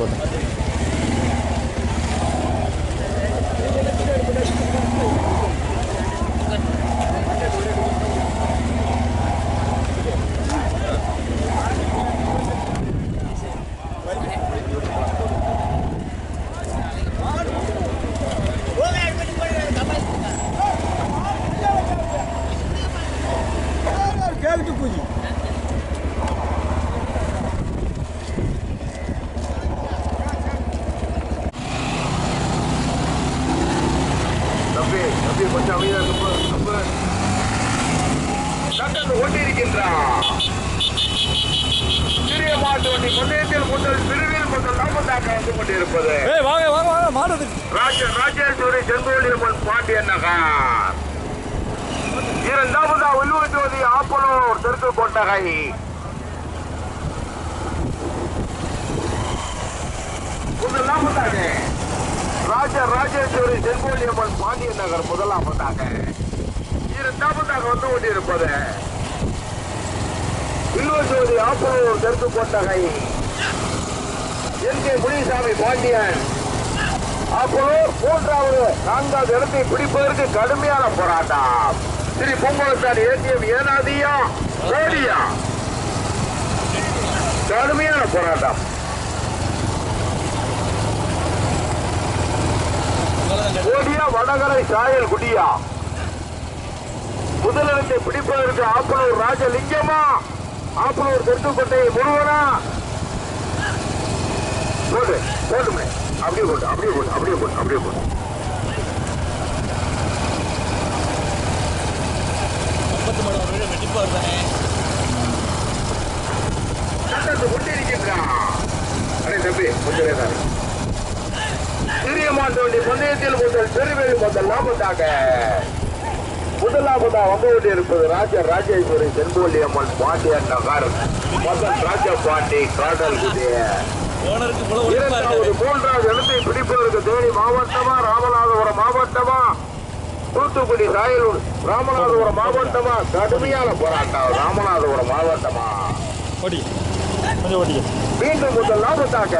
போட்டு கொண்டிருக்கின்றான் சிறிய மாட்டு வண்டி முன்னேற்றில் முதல் பிரிவில் முதல் நாமதாக வந்து கொண்டிருப்பது வாங்க வாங்க வாங்க மாடுறதுக்கு ராஜ ராஜேஸ்வரி செங்கோலியம்மன் பாண்டியன் நகர். இரண்டாவதா உள்ளூர் ஜோதி ஆப்பனூர் தெற்கு கொண்டகை முதலாவதாக ராஜ ராஜேஸ்வரி செங்கோலியம்மன் பாண்டியன் நகர் முதலாவதாக. இரண்டாவதாக வந்து கொண்டிருப்பது உள்ளூர் ஜோதி ஆப்பனூர் தெற்கு கொட்டகை. N K Munisamy Pandian. அப்போது மூன்றாவது நான்காவது இடத்தை பிடிப்பதற்கு கடுமையான போராட்டம். ஸ்ரீ பொங்கலத்தான் ஏடிஎம் ஏனாதியா கோடியா கடுமையான போராட்டம். கோடியா வடகரை சாயல் குடியா. முதலிடத்தை பிடிப்பதற்கு ஆப்பனூர் ராஜலிங்கமா. ஆப்பனூர் தெற்குக்கோட்டை முருகனா? போடு போடுமே அப்படியே போட்டு அப்படியே போட்டு அப்படியே போட்டு அப்படியே நேரம் சிறிய மாட்டு வண்டி பந்தயத்தில் முதல் பெருவேலி முதல் லாபத்தாக முதலாவதா வந்து கொண்டிருப்பது ராஜ ராஜேஸ்வரி செங்கோலி அம்மன் பாண்டியன் நகர் முதல் ராஜ பாண்டி காடல் இரண்டாவது மூன்றாவது இடத்தை பிடிப்பதற்கு தேனி மாவட்டமா ராமநாதபுரம் மாவட்டமா? தூத்துக்குடி சாயலூர் ராமநாதபுரம் மாவட்டமா? கடுமையான போராட்டம் ராமநாதபுரம் மாவட்டமா? மீண்டும் முதல் லாபத்தாக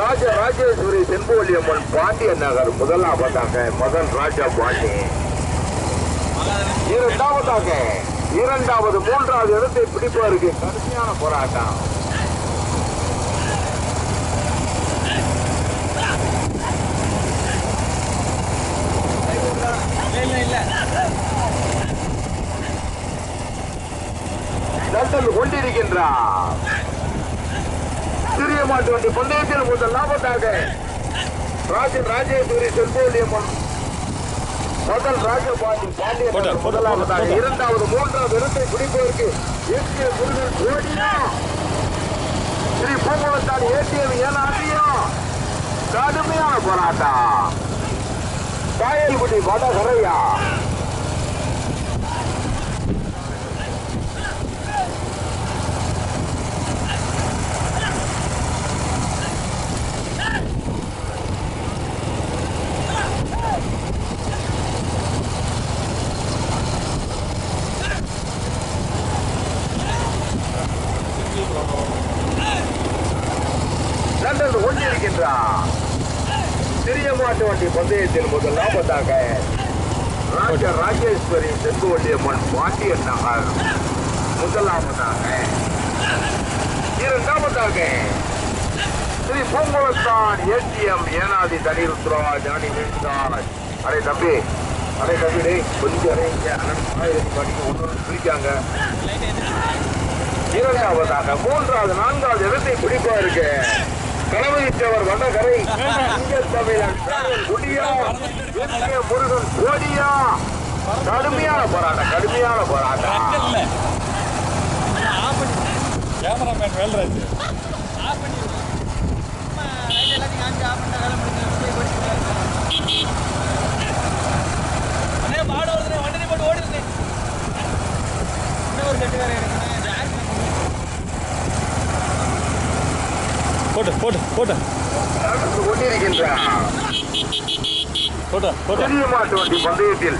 ராஜ ராஜேஸ்வரி அம்மன் பாண்டியன் நகர் முதலாவதாக மதன் ராஜா பாண்டி. இரண்டாவதாக இரண்டாவது மூன்றாவது இடத்தை பிடிப்பதற்கு கடுமையான போராட்டம். நடந்து கொண்டிருக்கின்றார். சிறிய மாட்டு வண்டி பந்தயத்தில் முதல் லாபத்தாக ராஜன் ராஜேஸ்வரி செல்போலியம்மன் முதல் ராஜபாண்டி பாண்டியன் முதலாவதாக. இரண்டாவது மூன்றாவது இடத்தை பிடிப்பதற்கு எஸ்கே முருகன் ஜோடியா ஸ்ரீ பூங்குளத்தால் ஏடிஎம் ஏனாதியம் கடுமையான போராட்டம். காயல்குடி வடகரையா நடந்து கொண்டிருக்கின்றார் சிறிய மாட்டு பந்தயத்தில் முதல் லாபத்தாக ராஜ ராஜேஸ்வரி செங்குவண்டியம்மன் பாண்டியன் நகர் முதலாவதாக. இரண்டாவதாக ஸ்ரீ பூங்குளத்தான் ஏடிஎம் ஏனாதி தனிருத்ரா ஜானி வேண்டாள் அடே தம்பி அடே தம்பி டே கொஞ்சம் அடைங்க ஆயிரத்தி படிக்க ஒன்று பிரிக்காங்க இரண்டாவதாக மூன்றாவது நான்காவது இடத்தை பிடிப்பா கணவனித்தவர் வண்ணகரை இங்க தமிழன். முருகன் கோடியா கடுமையான போராட்டம் கடுமையான போராட்டம். இல்லை கேமராமேன் வேல்ராஜ். மாடு வருதுண்ணே வண்டி போட்டு இன்னும் ஒரு கட்டு வேற போட்டு போட்டு போட்டு நடந்து போட்டு போட்டு மாட்டு வண்டி பந்தயத்தில்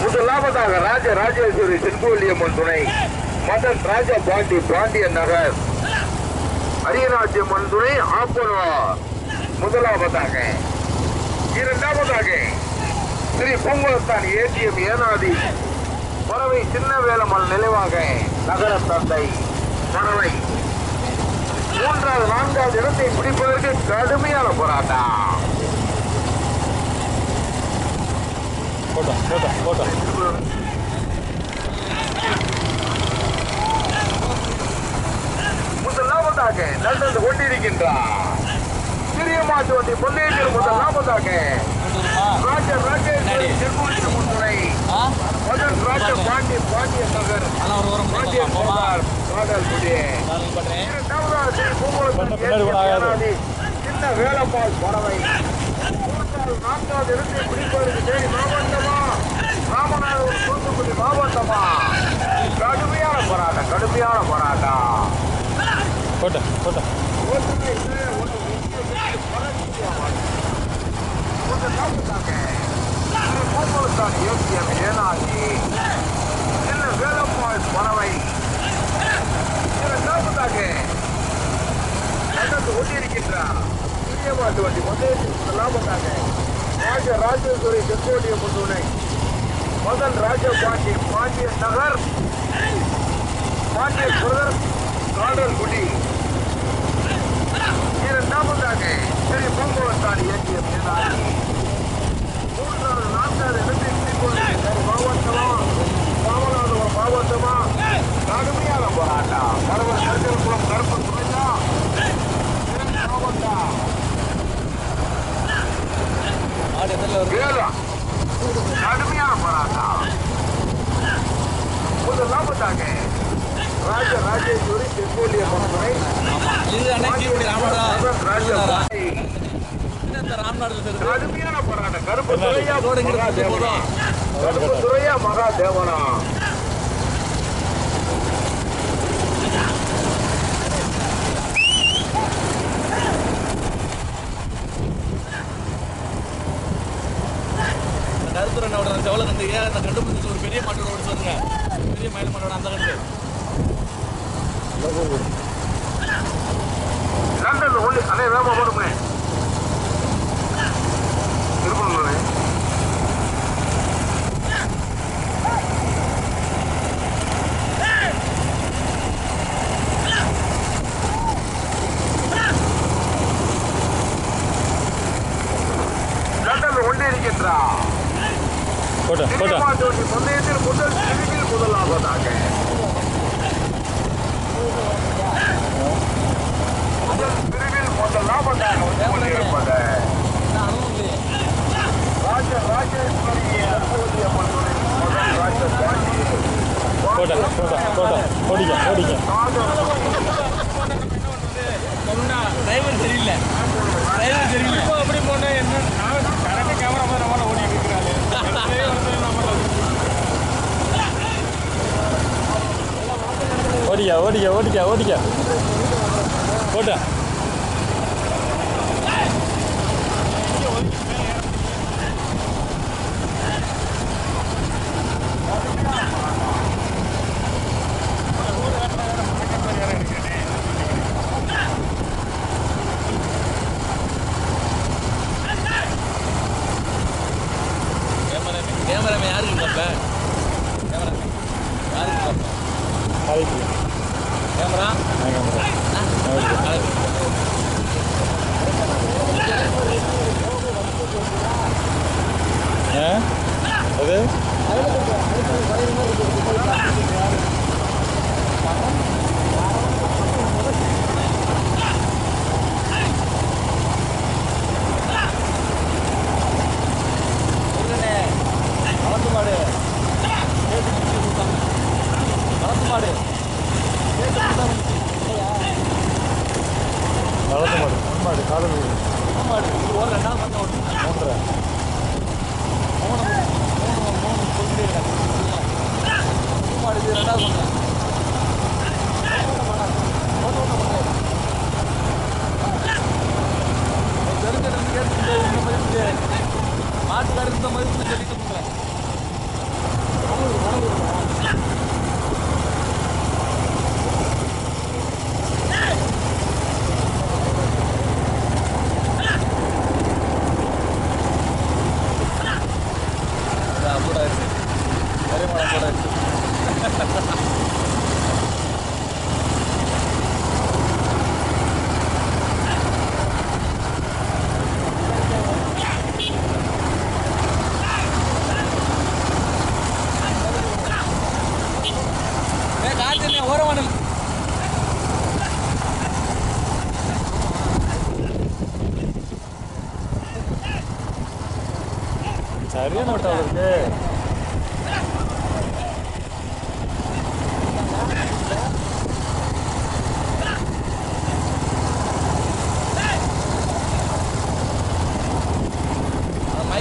முதலாவதாக ராஜ ராஜேஸ்வரி செங்கோலியம்மன் துணை மதன் ராஜா பாண்டி பாண்டிய நகர். அரியராஜ்யம்மன் துணை ஆப்பனூர். முதலாவதாக. இரண்டாவதாக ஸ்ரீ பூங்குளத்தான் ஏடிஎம் ஏனாதி பறவை சின்ன வேலமல் நினைவாக நகர தந்தை பறவை. மூன்றாவது நான்காவது இடத்தை பிடிப்பதற்கு கடுமையான போராட்டம். போட்டோம் போட்டோம் போட்டோம். முதலாவதாக நடந்து கொண்டிருக்கின்றார். சிறிய மாட்டு வண்டி பொன்னேற்றில் முதலாவதாக ராஜ ராஜேஸ்வரி திருமூர்த்தி முன்னுரை. மதன் ராஜ பாண்டி பாண்டிய நகர். பாண்டிய நகர் ஆகாது. ஏனாதி சின்ன வேலம்மாள் பறவை. நான்காவது இடத்தை பிடிப்பதற்கு தேடி மாவட்டமா? ராமநாதபுரம் தூத்துக்குடி மாவட்டமா? கடுமையான போராட்டம் கடுமையான போராட்டம். போட்டோம் போட்டோம் ஒன்றுமே இல்லை, ஒன்று முக்கிய பறவை ஒன்று நாற்பதாக பூங்குளத்தான் ஏடிஎம் ஏனாதி சின்ன வேலம்மாள் பறவை இரண்டாவதாக நடந்து கொண்டிருக்கின்றார் பெரியமாட்டு வண்டி முதலில் லாபத்தாக ராஜ ராஜேஸ்வரி செங்கோடிய முன்னுணை மதன் ராஜபாண்டி பாண்டிய நகர் பாண்டிய பிரதர் காடல் குடி இரண்டாவதாக ஸ்ரீ பூங்குளத்தான் இயக்கிய மேலாளி கடுமையான போராட்டம் முதல் லாபத்தாக ராஜ ராஜேஸ்வரி செங்கோலிய மகனை கடுமையான போராட்டம். கருப்பு துறையா மகாதேவனா. கருப்பு போட்டோம் போட்டோம் பந்தயத்தில் முதல் பிரிவில் முதலாவதாக முதல் பிரிவில் முதலாவதாக வந்து ராஜ ராஜேஸ்வரி தற்போதைய மன்னுரை முதல் ராஜ பாண்டி போட்டோம் போட்டோம் போட்டோம் ஓடிக்க ஓடிக்க டிரைவர் டிரைவர் இப்போ அப்படி போனா என்ன? ஓடிக்க ஓடிக்க ஓடிக்க ஓடிக்க. போட்டோம்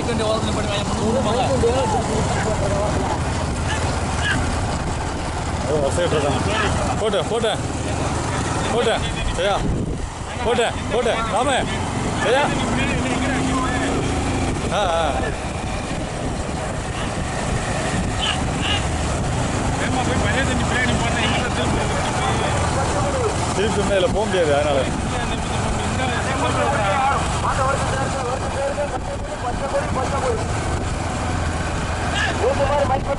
மைக் வண்டி ஓரத்தில் போட்டு வாங்கி முன்னூறு அது வருஷம் தான் போட்டு போட்டு. போட்டு சரியா போட்டு போட்டு. ராம சரியா ஆ ஆ. போய் பழைய தண்ணி எங்கே திரும்ப திருப்பி முதலாவதாக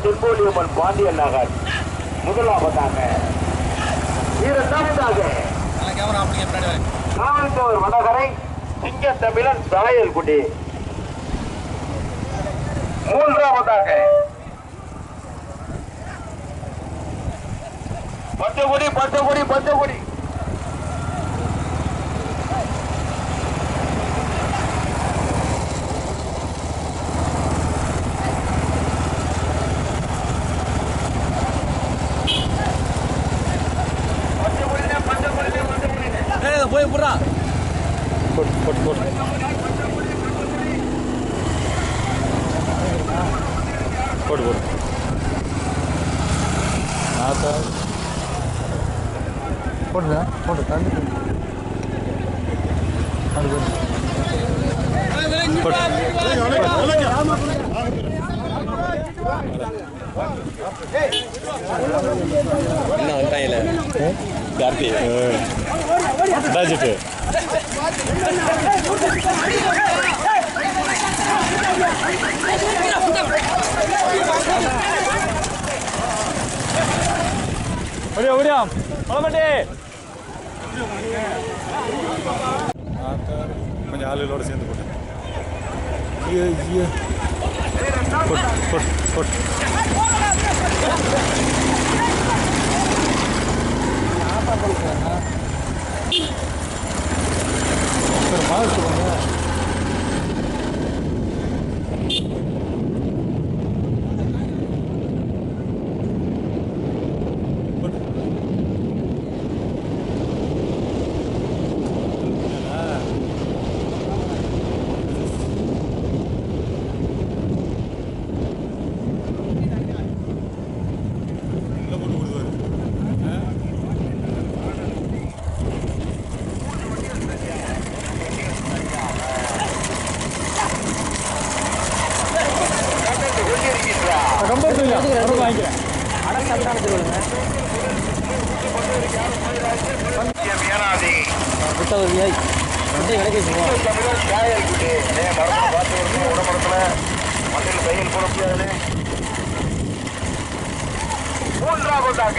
திருப்போலியம்மன் பாண்டியன் நகர் முதலாவதாக இரண்டாவதாக வடகரை சிங்க தமிழன் சாயல்குடி மூன்றாவதாக பச்சைக்குடி பச்சைக்குடி பச்சைக்குடி பச்சைக்குடினே பச்சைக்குடினே பச்சைக்குடினே ஏய் போய் புறா போட்டு போட்டு போட்டு போட்டு போட்டு ஆத்தா போட்டுங்க போட்டு. தண்ணி என்ன வந்துட்டாங்கல்ல கார்த்தி டாஜிட்டு ஓடியா ஓடியா மலமண்டி கொஞ்சம் ஆளுகளோட சேர்ந்து போட்டு. ஐயோ ஐயோ. மாறு சொல்லுங்க. கம்பேர் பண்ணி வாங்கிக்கிறேன் விட்டவரியாய் விட்ட எனக்கு தமிழர் சாயல்குடி ஏ மரத்தில் பார்த்து வருஷம் உடம்புறத்துல மண்ணில் கையில் போட முடியாதுன்னு மூன்றாவதாக.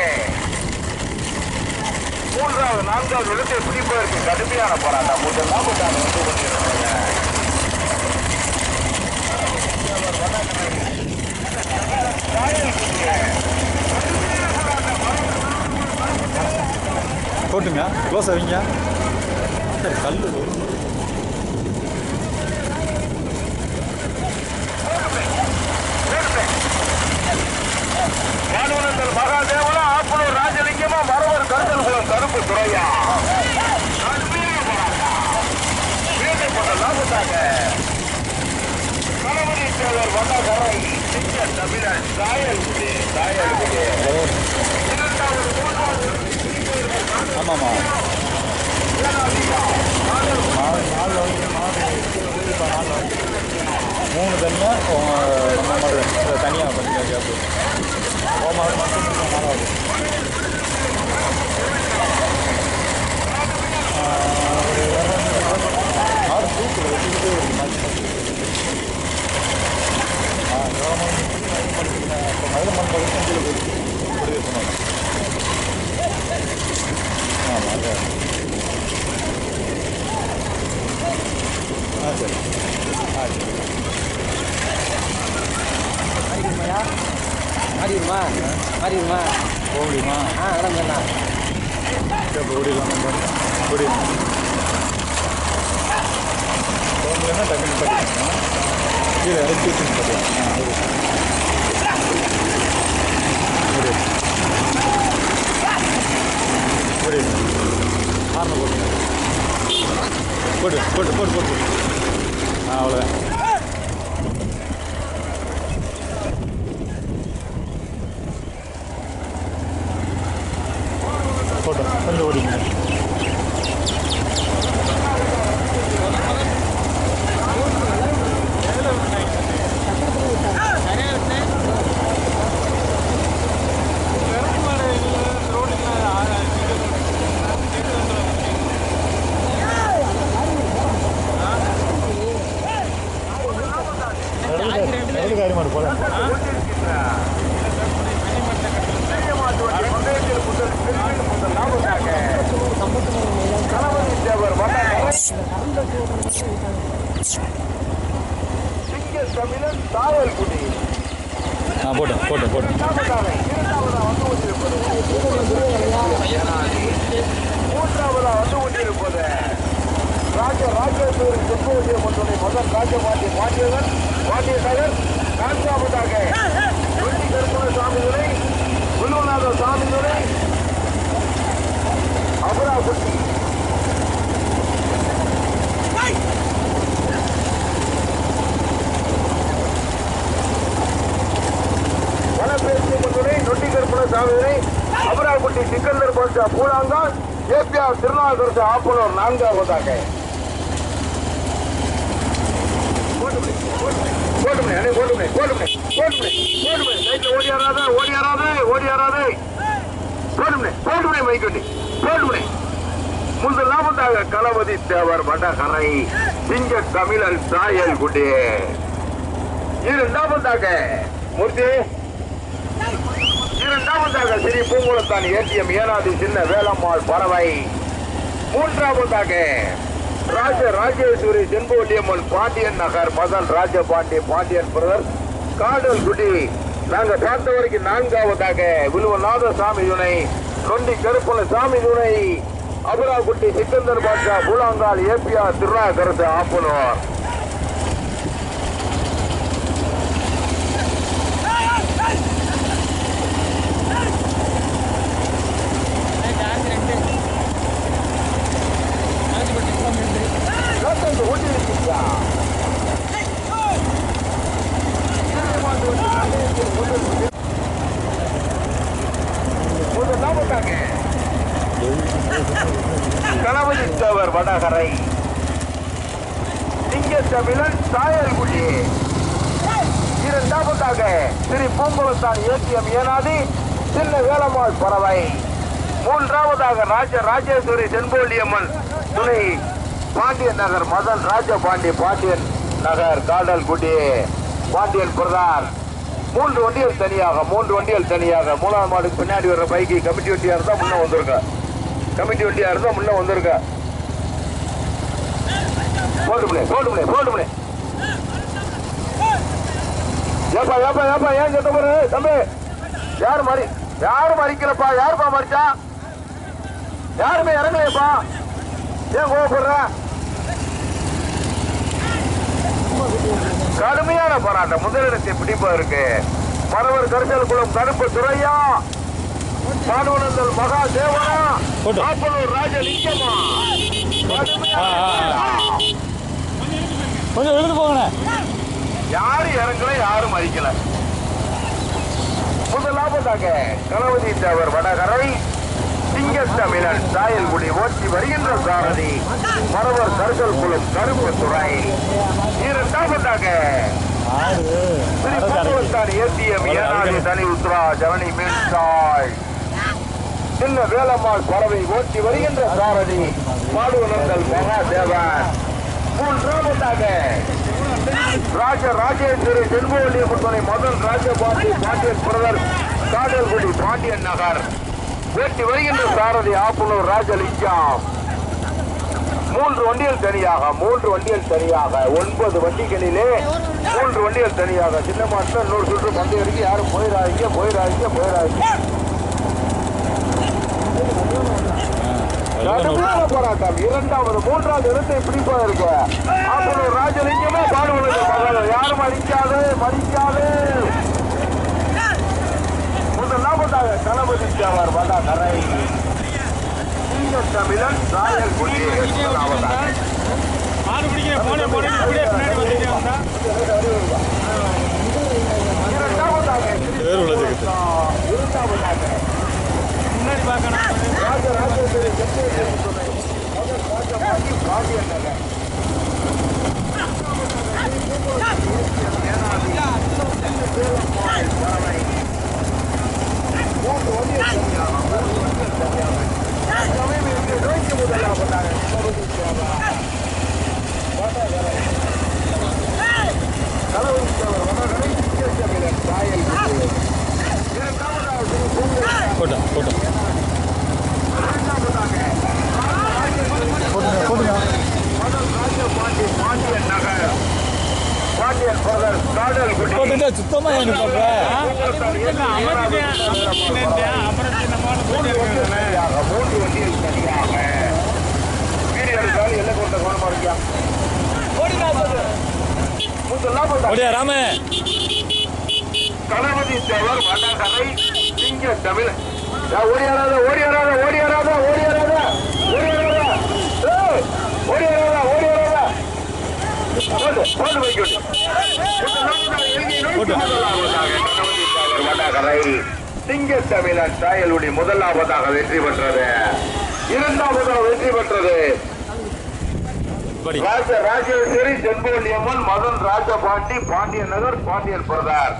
மூன்றாவது நான்காவது இடத்தை பிடிப்பதற்கு கடுமையான போராட்டம். முதலாம் வந்து கொண்டிருக்கிறாங்க போட்டுங்க. க்ளோஸ் ஆவீங்க. சரி கல் மாணவனங்கள் ஆப்பனூர் ராஜலிங்கமா மரவர் கருத்தல் குளம் கருப்பு துறையா? வீட்டுப்பட்ட லாபத்தாக கணவரி சேவர் வண்ணகரை ஆமாம்மா நாலு நாலு நாலு மூணு தனியாக நம்ம மாதிரி தனியாக பண்ணிக்கலாம் மட்டும் ஆறு தூக்கில் போட்டு போட்டு போட்டு ஆ அவ்வளோதான் போட்டு கொஞ்சம் ஓடிங்க இடது காரி மாடு போல தமிழன் சாயல்குடி ஆ போட்டேன் போட்டேன் போட்டேன் மூன்றாவதா வந்து கொண்டிருப்பது ராஜ ராஜேஸ்வரி செம்புவதிய மன்றனை முதல் ராஜபாண்டி பாண்டியவன் பாண்டிய நான்காவதாக வெள்ளி கருப்பண சாமிதுரை சாமி துணை அபராகுட்டி வனப்பேசி நொட்டி Samidurai Sikandar Basha Poolangal A P R Thirunagarasu Appanur நான்காவதாக. போட்டுமே போட்டுமே ஓடியாராதே ஓடியாராதே ஓடியாராதே போட்டுமே மைக்கொண்டி போட்டுமே முதலாவதாக களபதி தேவர் வடகரை சிங்க தமிழர் சாயல் குடி இரண்டாவதாக மூர்த்தி. இரண்டாவதாக ஸ்ரீ பூங்குளத்தான் ஏடிஎம் ஏனாதி சின்ன வேலம்மாள் பறவை. மூன்றாவதாக ராஜ ராஜேஸ்வரி செம்போலியம்மன் பாண்டியன் நகர் மதன் ராஜபாண்டி பாண்டியன் பிரதர் காடல் குடி நாங்க பார்த்த வரைக்கும் நான்காவதாக விழுவநாத சாமி துணை தொண்டி கருப்பன சாமி துணை அபுராகுட்டி Sikandar Basha Poolangal A P R Thirunagarasu Appanur காத்தந்து ஓட்டி இருக்கீங்களா முதலாவதாக கணபதி தேவர் வடகரை சிங்கத்தமிழன் சாயல்குடி இரண்டாவதாக ஸ்ரீ பூங்குளத்தான் ஏனாதி சின்ன வேலம்மாள் பறவை. மூன்றாவதாக ராஜ ராஜேஸ்வரி தென்போலியம்மன் துணை. பாண்டியன் நகர் மதன் ராஜபாண்டி பாண்டியன் நகர் காடல்குடி பாண்டியன் பிரதான். மூன்று வண்டிகள் தனியாக மூன்று வண்டிகள் தனியாக. மூணாவது மாடுக்கு பின்னாடி வர்ற பைக்கு கமிட்டி வண்டியாக இருந்தால் முன்ன வந்திருக்க. கமிட்டி வண்டியாக இருந்தால் முன்ன வந்திருக்க. போட்டுமுனே போட்டுமுனே போட்டுமுனே ஏப்பா ஏப்பா ஏப்பா ஏன் கேட்ட போற? தம்பி. யாரு மறி யாரு மறிக்கலப்பா? யாருப்பா மறிச்சா? யாருமே இறங்கலையப்பா? ஏன் கோவப்படுற? கடுமையான போராட்டம். முதலிடத்தை பிடிப்பதற்கு மரவர் கரிசல் குளம் கருப்பு துறையா? பாடுவனந்தல் மகா தேவனா. காப்பலூர் ராஜலிங்கமா. கொஞ்சம் எழுந்து போங்கண்ணே. யாரும் இறங்கல யாரும் மறிக்கல. முதலாவதாக கணபதி தேவர் வடகரை சிங்கத்தமிழன் சாயல்குடி ஓட்டி வருகின்ற சாரதி மரவர் கருசல் குளம் கருப்பு துறை. இரண்டாவதாக சின்ன வேலம்மாள் பறவை ஓட்டி வருகின்ற சாரதி மாடுவனந்தல் மகாதேவன். மூன்றாவதாக ராஜ ராஜேந்திர செண்போலி முத்தனை மதன் ராஜபாண்டி பாண்டியன் பிரதர் காடல்குடி பாண்டியன் நகர். வெற்றி வருகின்ற சாரதி ஆப்பனூர் ராஜலிங்கம். மூன்று வண்டிகள் தனியாக மூன்று வண்டிகள் தனியாக ஒன்பது வண்டிகளிலே மூன்று வண்டிகள் தனியாக. சின்ன மாசத்தில் இன்னொரு சுற்று பந்தயம் இருக்கு யாரும் போயிடாதீங்க போயிடாதீங்க போயிடாதீங்க. கடுமையான போராட்டம். இரண்டாவது மூன்றாவது இடத்தை பிடிப்பதற்கு ஆப்பனூர் ராஜலிங்கமே பாடுபடுது யாரும் அடிக்காது மடிக்காது முதலாவதாக தளபதி தேவர் வட கரை தமிழன் ராயல் குடி முதலாவதாக மாடு பிடிக்கிற போனே போனே இப்படியே பின்னாடி வந்துட்டே வந்தா இரண்டாவதாக பேர் உள்ள ஜெகத்து இரண்டாவதாக முன்னாடி பார்க்கணும் ராஜராஜேஸ்வரி செட்டியை துணை முதல் ராஜமாகி பாண்டியன் நகர் மூன்று வண்டியை தனியாக மூன்று வண்டியை தனியாக சமயம் இங்கே நோக்கி முதலாவதாக தளபதி தேவர் வடகரை தளபதி தேவர் வடகரை இங்கே தமிழன் ராயல் குடி இரண்டாவதாக திரு பூங்குழலி போட்டா போட்டா போட்டுங்க போட்டுங்க முதல் ராஜபாண்டி பாண்டியன் நகர் பாண்டியன் பிரதர் காடல் குடி போட்டுட்டா சுத்தமா எனக்கு அமைச்சிட்டேன் அமைச்சிட்டேன் அப்புறம் இந்த மாடு போட்டு இருக்கிறதுல தனியாக மூன்று வண்டியில் தனியாக வீடியோ எல்லை கொண்ட கவனமா சுத்தமா முதலாம் ஓடியா ராம. தளபதி தேவர் வடகரை சிங்க தமிழ் ஓடியாராத ஓடியாராத ஓடியாராத ஓடியாராத ஓடியாராத ஓடியாராத ஓடியாராத போட்டு போடு வைக்கணும் வடகரை சிங்க தமிழன் சாயலுடைய முதலாவதாக வெற்றி பெற்றது. இரண்டாவதாக வெற்றி பெற்றது. ராஜ ராஜேஸ்வரி மதன் ராஜபாண்டி பாண்டியன் நகர் பாண்டியன் பிரதார்.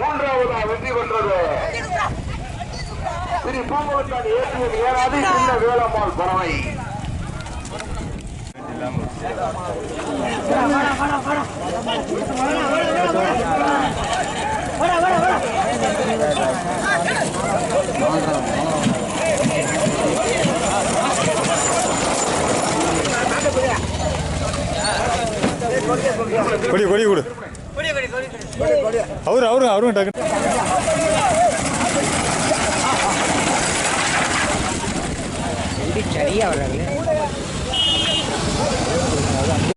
மூன்றாவதாக வெற்றி பெற்றது. ஸ்ரீ பூங்குளத்தான் ஏற்றியது ஏறாது சின்ன வேலம்மாள் பறவை. கொடி கொடி கொடு. அவரு அவரு அவரும் டக்கு. சரியா வர்றாங்களே.